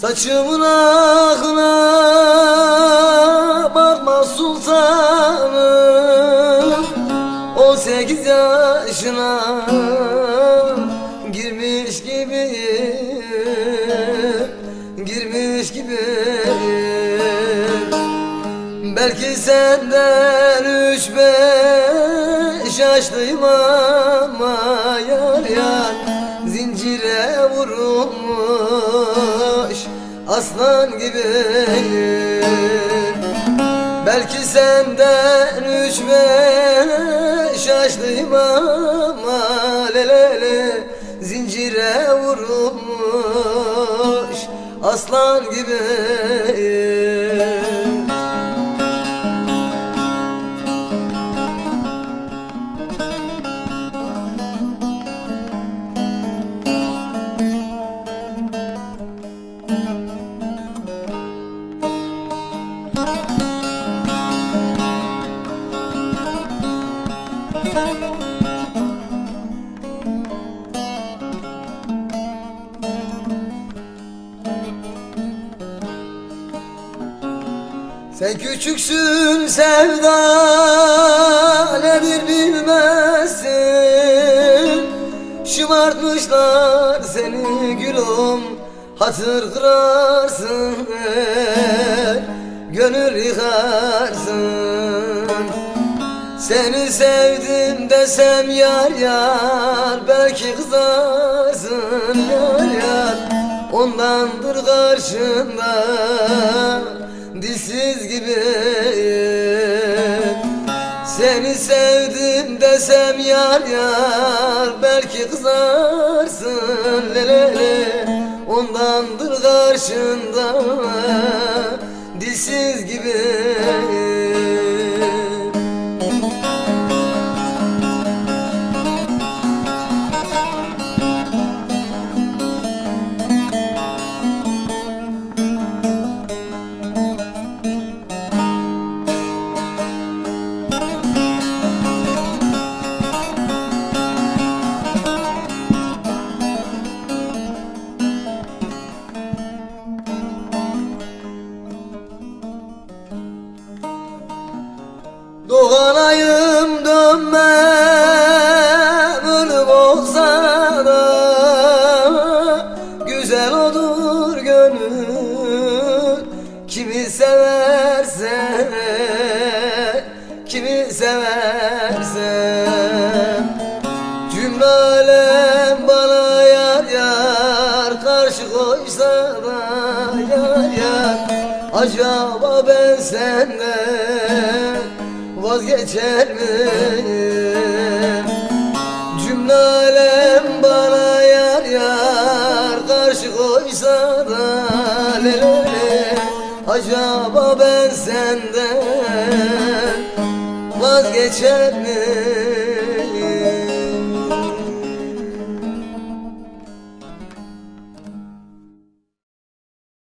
Saçımın akına bakma sultanım. On sekiz yaşına girmiş gibi Girmiş gibi. Belki senden üç beş yaşlıyım ama yar yar Zincire vurulmuş aslan gibi Belki senden üç beş yaşlıyım ama lelele Zincire vurulmuş aslan gibi Sen küçüksün sevda nedir bilmezsin. Şımartmışlar seni gülüm hatır kırarsın Gönül yıkarsın Seni sevdim desem yar yar Belki kızarsın yar yar. Ondandır karşında Dilsiz gibi Seni sevdim desem yar yar Belki kızarsın. Lelele Ondandır karşında gönül kimi severse Kimi severse Cümle alem bana yar yar Karşı koysa da yar yar Acaba ben senden vazgeçer miyim? Lelele Acaba ben senden vazgeçer miyim?